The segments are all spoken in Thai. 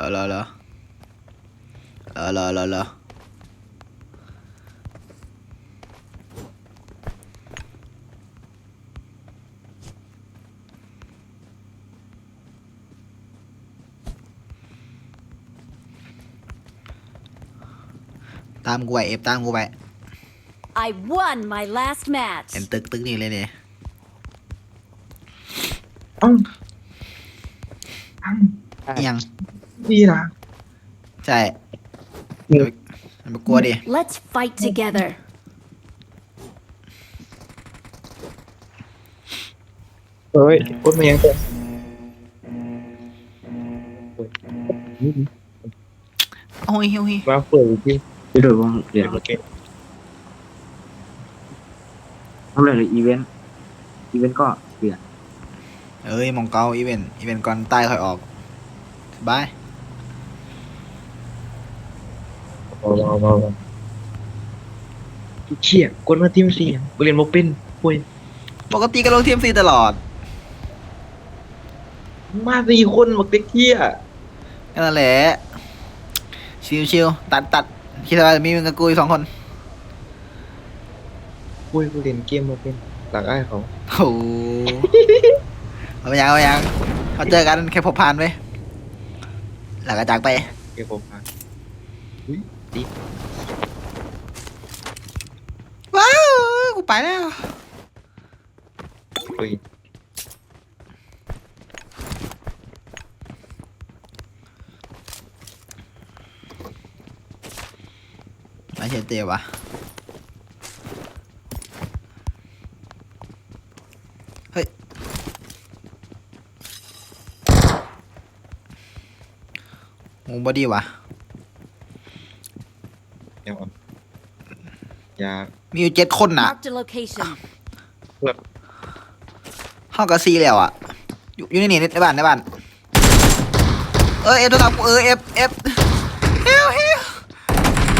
รอรอรอรอรอรอรอตามกูไปเอฟตามกูไป I won my last match. เห็นตึกตึกนี่เลยเนี่ยเอ้าเอ้าอิหยังดีนะใช่อย่าไปอย่าไปกลัวดิ Let's fight together. เฮ้ยกดมายังเต็มโอ้ยโอ้ยมาเปิดอีกทีไปดูวงเรียนโอเคทำอะไรเลยอีเวนต์อีเวนต์ก็เปลี่ยนเอ้ยมองเกาอีเวนต์อีเวนต์ก่อนใต้ค่อยออกสบาย มามามามาเชี่ยกดมาทีมสี่กูเรียนโมเป็นป่วยปกติก็ลงทีมซีตลอดมาสี่คนบักเด็กเที่ยนั่นแหละชิวชิวๆตัดตัดคิดว่ามีมึงกับกูอีกสองคนป่วยกูเรียนเกมโมเป็นหลังไอ้ายเขาโอ้โหเอาไปยังเอาไปยังเขาเจอกันแค่พบผ่านไปหลังกระจากไปเกมผมมาอุ้ย ดีว้าว กูไปแล้ว อุ้ยไม่ใช่เตียวะเฮ้ย งูบอดี้วะ เดี๋ยวก่อนยามีอยู่เจ็ดคนน่ะ Marked a location. ห้องกับซีแล้วอะ อยู่อยู่ในนี่ในบ้านในบ้าน เออเอฟโทรศัพท์กูเออเอฟเอฟเฮลเฮล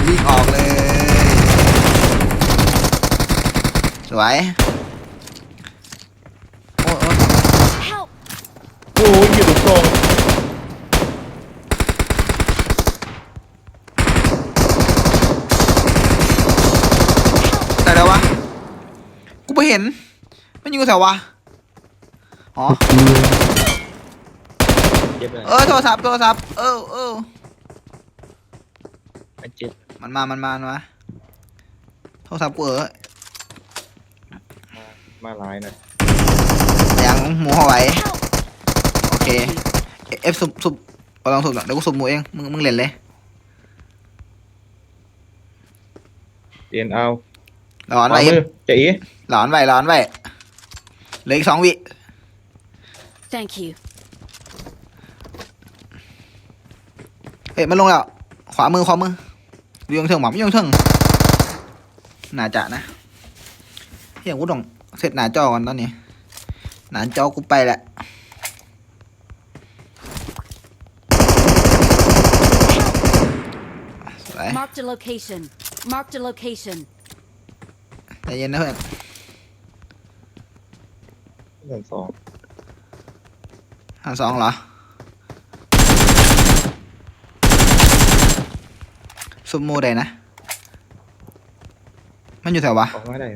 วิ่งออกเลย สวย โอ้ยโอ้ย Help! โอ้ยอยู่ตรงตรง แต่แล้ววะ กูไม่เห็น มันอยู่แถววะ อ๋อ เจ็บเลยเออโทรศัพท์โทรศัพท์เออเออมันเจ็บมันมา มันมามันมาโทรศัพท์กูเออมามาหลายนะยังหมูเอาไว้ Help! โอเค เอฟซุบซุบเอาลองซุบหน่อยเดี๋ยวกูซุบหมูเอง มึง มึงเล่นเลย เรียนเอาหลอนขไว้วาเอมืฟอจะอี หลอนไว้หลอนไว้เหลืออีกสองวิ Thank you. เฮ้ยมันลงแล้ว ขวามือขวามืออยู่ยงเทิงหมอมอยู่ยงเทิงน่าจะนะเฮียกูต้องเสร็จหน้าจอก่อนตอนนี้ หน้าจอกูไปแหละสวย Marked a location. Marked a location. ใจเย็นนะเพื่อน หนึ่งสองห้าสองเหรอซุมมูได้นะ มันอยู่แถววะออกมาได้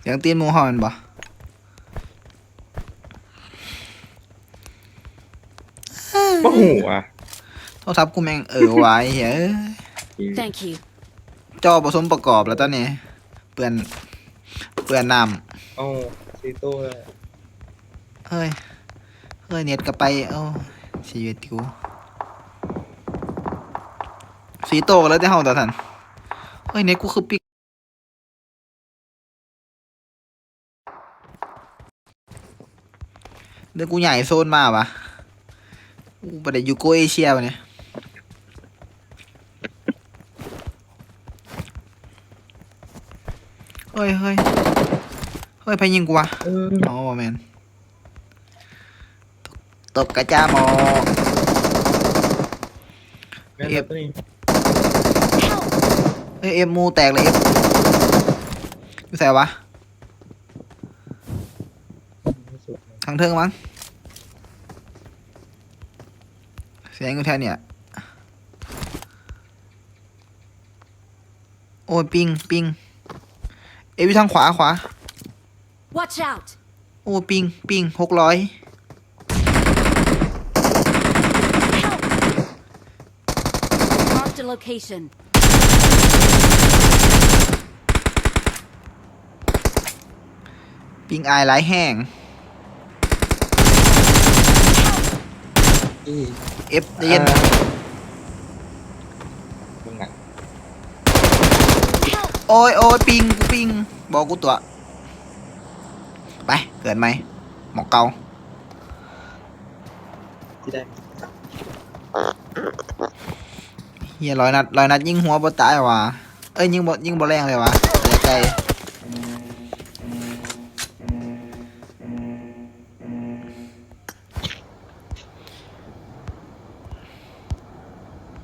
เสียงตีนหมูหอนบ่บ้าหูอะโทรศัพท์กูแม่งเออไว้เฮ้ย Thank you. จอผสมประกอบแล้วตอนนี้ เปื่อน เปื่อนน้เอ้าซีโต้เลยำเฮ้ย เฮ้ย เน็ตก็ไป เอ้าชีวิตกูสีโตแล้วที่เฮาต่อทันเฮ้ย เน็ตกูคือปิกเดี๋ยวกูใหญ่โซนมาวะกูประเดี๋ยวยูโกเอเชียวะเนี่ย เฮ้ยเฮ้ย เฮ้ยพายิงกูวะเอออ๋อแมนตกกระจ้าหมอแม่นแล้วตัวนี้ Help! เฮ้ยเอ็มมูแตกเลยเอ็มอยู่ใส่วะทางเทิงมั้งสียงอยู่แถวเนี่ย โอ้ยปิงปิงเอยอยู่ทางขวาขวา Watch out! โอ้ปิงปิงหกร้อย Help! Marked a location. ปิงอายหลายแห้ง อีเอฟเย็นมึงอะ Help! โอ้ยโอ้ยปิงกูปิงบอกกูตัว ไป เกิดไหมหมอกเกาที่ได้เฮียร้อยนัดร้อยนัดยิงหัวบ่ตายว่ะเอ้ยยิงบ่ยิงบ่แรงเลยว่ะระยะไกล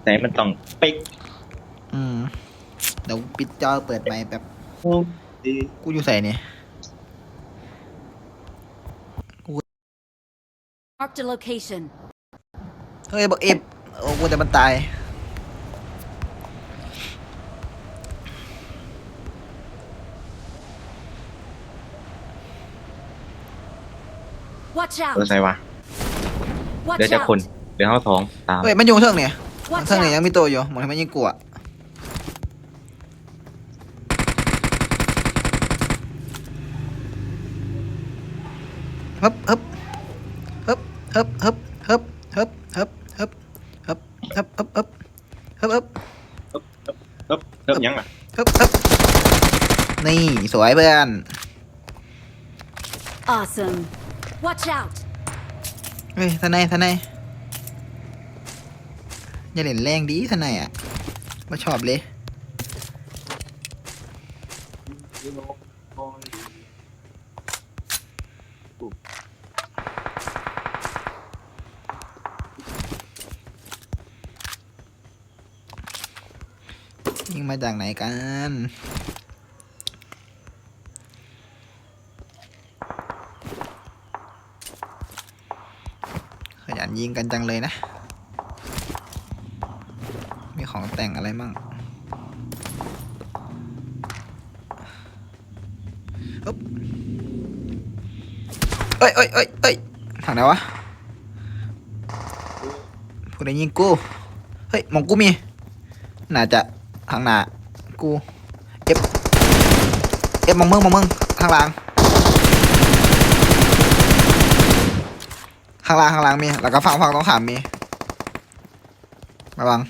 แต่มันต้องเป๊กอืมเดี๋ยวปิดจอเปิดไมค์แบบโอ้ดีกูอยู่ใส่เนี่ย Marked a location. เฮ้ยบอกเอฟโอ้กูแต่มันตาย Watch ตัว out! ใส่วะ Watch เดี๋ยวจะคน out! เดี๋ยวเข้าท้องตามเฮ้ยมันอยู่เทิงเนี่ย Watch เทิงเนี่ยยั out! งมีตัวอยู่หมดให้มันยิงกลัวฮึบฮึบ ฮึบฮึบฮึบฮึบฮึบฮึบฮึบฮึบฮึบฮึบฮึบฮึบฮึบเริ่มเริ่มยังอะฮึบฮึบนี่สวยเพื่อน Awesome. Watch out! เฮ้ยทนายทนายอย่าเล่นแรงดีทนายอะไม่ชอบเลย ยิง มาจากไหนกัน ขยันยิงกันจังเลยนะ มีของแต่งอะไรมั่งอ๊บเอ้ยเอ้ยเอ้ยเอ้ยทางไหนวะผู้ใดยิงกู เฮ้ย มองกูมี น่าจะ ทางหน้ากูเอฟเอฟมองมึงมองมึงข้างล่างข้างล่างข้างล่างมี แล้วก็ฝั่งฝั่งตรงขามมีระวัง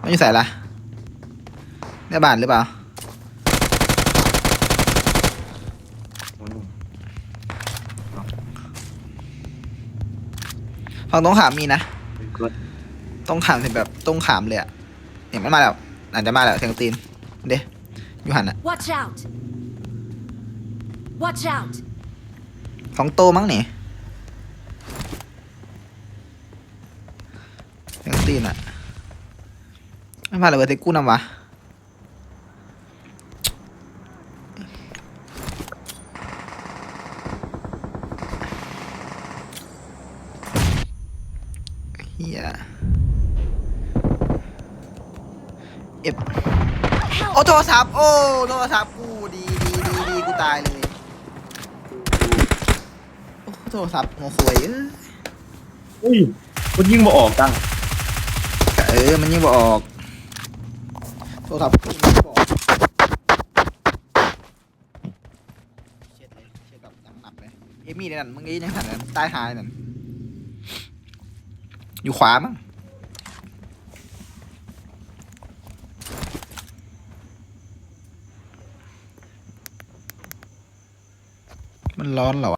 ไม่ใส่ละในบ้านหรือเปล่าฝั่งตรงขามมีนะ ตรงขามถึงแบบตรงขามเลยอะเนี่ยมันมาแล้วอาจจะมาแล้วเสียงตีนเด้อยู่หันอะ Watch out! Watch out! ของโตมั้งนี่เสียงตีนอะไม่มาเลยเบอร์ติกูนำวะเฮียเอฟ โอ้โทรศัพท์โอ้โทรศัพท์กูดีดีดีดีกูตายเลยโอ้โทรศัพท์หัวควยเอ้ยอุ้ยมันยิงมาออกจังเออมันยังบออกโทรศัพท์กูยังบ่ออกเช็ดเลยเช็ดแบบหนักหนักเลยเอมี่เนี่ยนั่นมึงไอ้ยังสั่นเลยใต้หายนั่นอยู่ขวามั้ง มันร้อนเหรอวะ